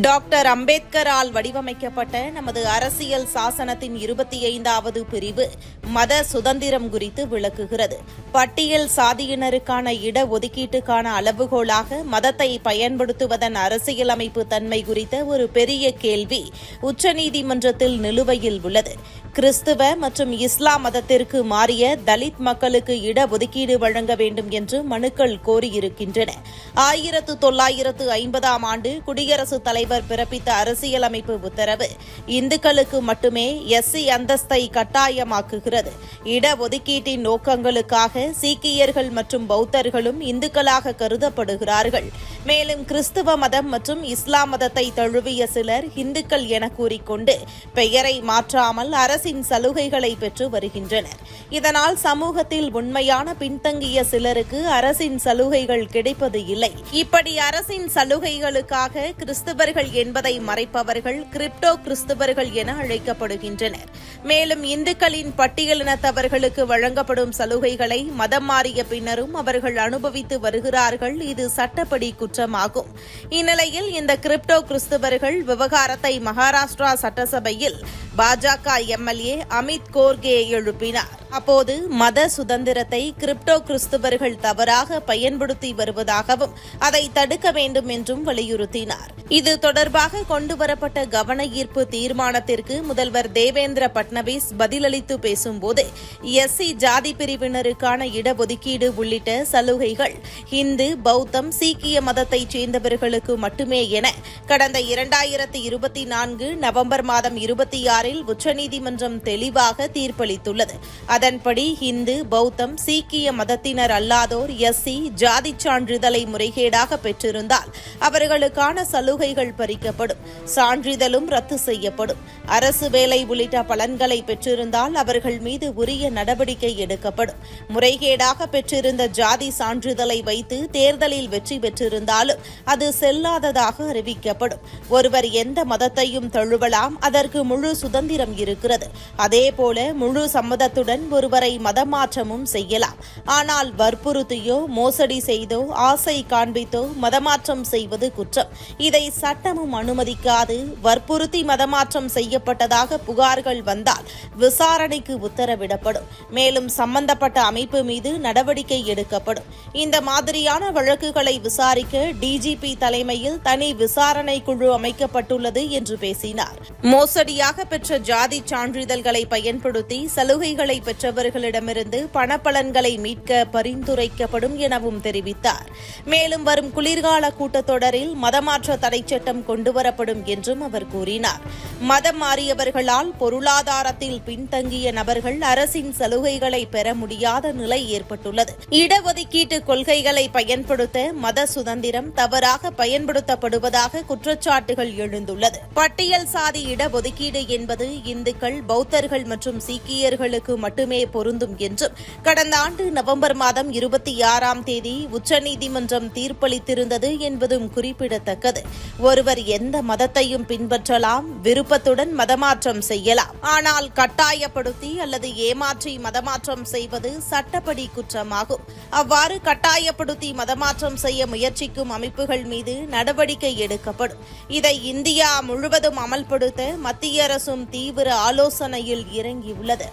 Doctor அம்பேத்கரால் வடிவமைக்கப்பட்ட நமது அரசியல் சாசனத்தின் இருபத்தி ஐந்தாவது பிரிவு மத சுதந்திரம் குறித்து விளக்குகிறது. பட்டியல் சாதியினருக்கான இட ஒதுக்கீட்டுக்கான அளவுகோலாக மதத்தை பயன்படுத்துவதன் அரசியலமைப்பு தன்மை குறித்த ஒரு பெரிய கேள்வி உச்சநீதிமன்றத்தில் நிலுவையில் உள்ளது. கிறிஸ்துவ மற்றும் இஸ்லாம் மதத்திற்கு மாறிய தலித் மக்களுக்கு இடஒதுக்கீடு வழங்க வேண்டும் என்று மனுக்கள் கோரியிருக்கின்றன. ஆயிரத்து தொள்ளாயிரத்து ஐம்பதாம் ஆண்டு குடியரசுத் தலைவர் பிறப்பித்த அரசியலமைப்பு உத்தரவு இந்துக்களுக்கு மட்டுமே எஸ்சி அந்தஸ்தை கட்டாயமாக்குகிறது. இடஒதுக்கீட்டின் நோக்கங்களுக்காக சீக்கியர்கள் மற்றும் பௌத்தர்களும் இந்துக்களாக கருதப்படுகிறார்கள். மேலும் கிறிஸ்துவ மதம் மற்றும் இஸ்லாம் மதத்தை தழுவிய சிலர் இந்துக்கள் என கூறிக்கொண்டு பெயரை மாற்றாமல் அரசு அரசின் சலுகைகளை பெற்று வருகின்றனர். இதனால் சமூகத்தில் உண்மையான பின்தங்கிய சிலருக்கு அரசின் சலுகைகள் கிடைப்பது இல்லை. இப்படி அரசின் சலுகைகளுக்காக கிறிஸ்தவர்கள் என்பதை மறைப்பவர்கள் கிரிப்டோ கிறிஸ்தவர்கள் என அழைக்கப்படுகின்றனர். மேலும் இந்துக்களின் பட்டியலினத்தவர்களுக்கு வழங்கப்படும் சலுகைகளை மதம் மாறிய பின்னரும் அவர்கள் அனுபவித்து வருகிறார்கள். இது சட்டப்படி குற்றமாகும். இந்நிலையில் இந்த கிரிப்டோ கிறிஸ்தவர்கள் விவகாரத்தை மகாராஷ்டிரா சட்டசபையில் பாஜக எம்எல்ஏ அமித் கோர்கே எழுப்பினார். அப்போது மத சுதந்திரத்தை கிரிப்டோ கிறிஸ்துவர்கள் தவறாக பயன்படுத்தி வருவதாகவும் அதை தடுக்க வேண்டும் என்றும் வலியுறுத்தினார். இது தொடர்பாக கொண்டுவரப்பட்ட கவன ஈர்ப்பு தீர்மானத்திற்கு முதல்வர் தேவேந்திர பட்னவிஸ் பதிலளித்து பேசும்போது எஸ்சி ஜாதி பிரிவினருக்கான இடஒதுக்கீடு உள்ளிட்ட சலுகைகள் இந்து பௌத்தம் சீக்கிய மதத்தைச் சேர்ந்தவர்களுக்கு மட்டுமே என கடந்த இரண்டாயிரத்தி இருபத்தி நான்கு நவம்பர் மாதம் இருபத்தி ஆறில் நீதிமன்றம் தெளிவாக தீர்ப்பளித்துள்ளது. அதன்படி இந்து பௌத்தம் சீக்கிய மதத்தினர் அல்லாதோர் எஸ்சி ஜாதி சான்றிதழை முறைகேடாக பெற்றிருந்தால் அவர்களுக்கான சலுகைகள் பறிக்கப்படும். சான்றிதழும் ரத்து செய்யப்படும். அரசு வேலை உள்ளிட்ட பலன்களை பெற்றிருந்தால் அவர்கள் மீது உரிய நடவடிக்கை எடுக்கப்படும். முறைகேடாக பெற்றிருந்த ஜாதி சான்றிதழை வைத்து தேர்தலில் வெற்றி பெற்றிருந்தாலும் அது செல்லாததாக அறிவிக்கப்படும். ஒருவர் எந்த மதத்தையும் தழுவலாம் அதற்கு முழு சுதந்திரம் இருக்கிறது. அதேபோல முழு சம்மதத்துடன் ஒருவரை மதமாற்றமும் செய்யலாம். ஆனால் வற்புறுத்தியோ மோசடி செய்தோ ஆசை காண்பித்தோ மதமாற்றம் செய்வது குற்றம். இதை சட்டமும் அனுமதிக்காது வற்புறுத்தி மதமாற்றம் செய்யப்பட்டதாக புகார்கள் வந்தால் விசாரணைக்கு உத்தரவிடப்படும். மேலும் சம்பந்தப்பட்ட அமைப்பு மீது நடவடிக்கை எடுக்கப்படும். இந்த மாதிரியான வழக்குகளை விசாரிக்க டிஜிபி தலைமையில் தனி விசாரணை குழு அமைக்கப்பட்டுள்ளது என்று பேசினார். மோசடியாக பெற்ற ஜாதி சான்று சான்றிதழ்களை பயன்படுத்தி சலுகைகளை பெற்றவர்களிடமிருந்து பணப்பலன்களை மீட்க பரிந்துரைக்கப்படும் எனவும் தெரிவித்தார். மேலும் வரும் குளிர்கால கூட்டத்தொடரில் மதமாற்ற தடை சட்டம் கொண்டுவரப்படும் என்றும் அவர் கூறினார். மதம் மாறியவர்களால் பொருளாதாரத்தில் பின்தங்கிய நபர்கள் அரசின் சலுகைகளை பெற முடியாத நிலை ஏற்பட்டுள்ளது. இடஒதுக்கீட்டு கொள்கைகளை பயன்படுத்த மத சுதந்திரம் தவறாக பயன்படுத்தப்படுவதாக குற்றச்சாட்டுகள் எழுந்துள்ளது. பட்டியல் சாதி இடஒதுக்கீடு என்பது இந்துக்கள் பௌத்தர்கள் மற்றும் சீக்கியர்களுக்கு மட்டுமே பொருந்தும் என்றும் கடந்த ஆண்டு நவம்பர் மாதம் இருபத்தி ஆறாம் தேதி உச்சநீதிமன்றம் தீர்ப்பளித்திருந்தது என்பதும் குறிப்பிடத்தக்கது. ஒருவர் எந்த மதத்தையும் பின்பற்றலாம் விருப்பத்துடன் மதமாற்றம் செய்யலாம். ஆனால் கட்டாயப்படுத்தி அல்லது ஏமாற்றி மதமாற்றம் செய்வது சட்டப்படி குற்றமாகும். அவ்வாறு கட்டாயப்படுத்தி மதமாற்றம் செய்ய முயற்சிக்கும் அமைப்புகள் மீது நடவடிக்கை எடுக்கப்படும். இதை இந்தியா முழுவதும் அமல்படுத்த மத்திய அரசும் தீவிர ஆலோசனை யோசனையில் இறங்கியுள்ளது.